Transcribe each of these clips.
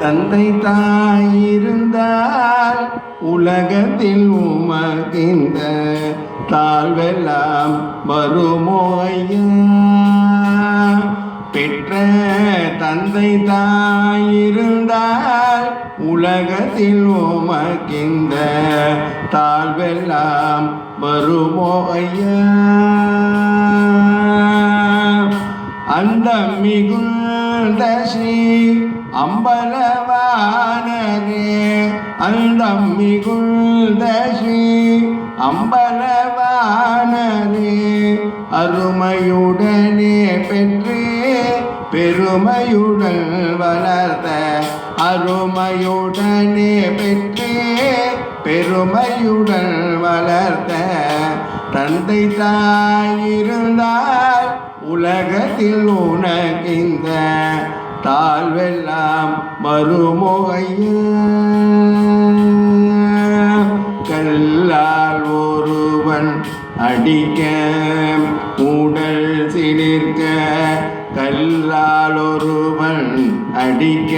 தந்தை தாயிருந்தால் உலகத்தில் உமகிந்த தாழ்வெல்லாம் வருமோயா பெற்ற தந்தை தாயிருந்தால் உலகத்தில் உமக்கின்ற தாழ்வெல்லாம் வருமோ ஐயா? அந்த மிகுந்த ஸ்ரீ அம்பலவானரே அந்த ஸ்ரீ அம்பலவானரே அருமையுடனே பெற்று பெருமையுடன் வளர்த்த அருமையுடனே பெற்று பெருமையுடன் வளர்த்த தந்தை தாயிருந்தால் உலகத்தில் உனக்கிந்த தாழ்வெல்லாம் வருமோ கல்லால் ஒருவன் அடிக்க உடல் சிலிர்க்க கல்லால் ஒருவன் அடிக்க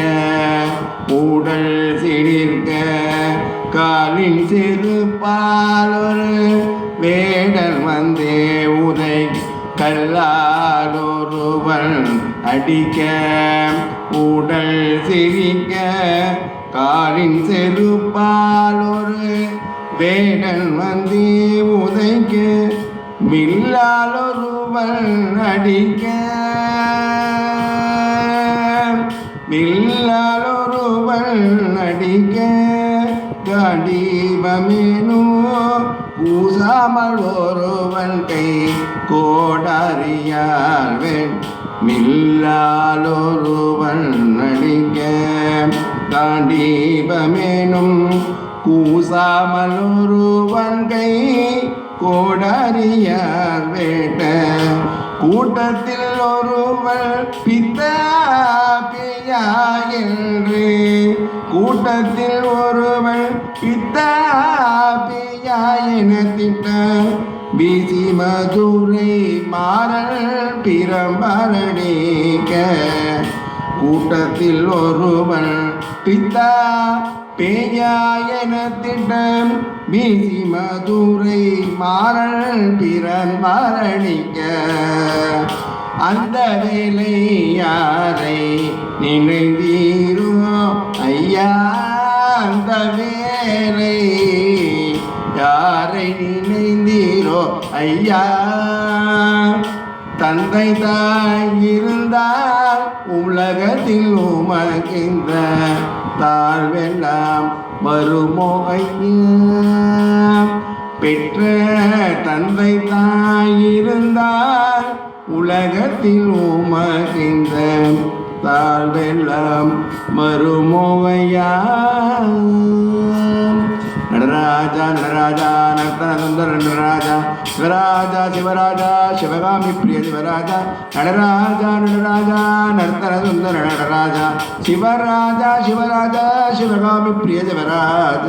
உடல் சிலிர்க்க காலின் செருப்பால் ஒரு வேடல் வந்தே உதை கல்லால் அடிக்க உடல் சிரிக்க காரின் செருப்பால் ஒரு வேடன் வந்து உதைக்க வில்லால் அடிக்க. வில்லால் அடிக்க கடிபமேனும் கூசாமல் ஒருவன் கை கோடாரியால் வெண் மில்லால் ஒருவன் அடிக்க காண்டீபமேனும் கூசாமல் ஒருவன் கை கோடாரியார் வேட்ட கூட்டத்தில் ஒருவள் பித்தா பியா என்று. கூட்டத்தில் ஒரு என பிசி மதுரை மாறல் பிரம்பரணிக்க கூட்டத்தில் ஒருவன் பித்தா பேயாயன திட்டம். வீசி மதுரை மாறல் பிறன் மரணிக்க அந்த வேலை யாரை நினைந்தீரோ ஐயா? அந்த வேலை யாரை நினைந்தீரோ ஐயா? தந்தை தாய் இருந்தால் உலகத்தில் உமக்கின்ற தாழ்வெல்லாம் வருமோ ஐயா? பெற்ற தந்தை தாய் இருந்தால் உலகத்தில் உமக்கின்ற தாழ்வெல்லாம் மறுமோவையா నరరాజా నర్తనసుందర నరరాజా శివరాజ శివరాజ శివగామి ప్రియ శివరాజ నడరాజ నడరాజ నర్తనసుందర నడరాజ శివరాజ శివరాజ శివగామి ప్రియ శివరాజ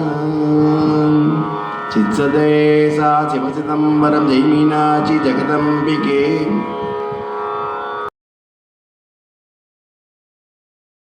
చిత్సదే సా శివచిదంబరం జైమీనాచి జగదంబికే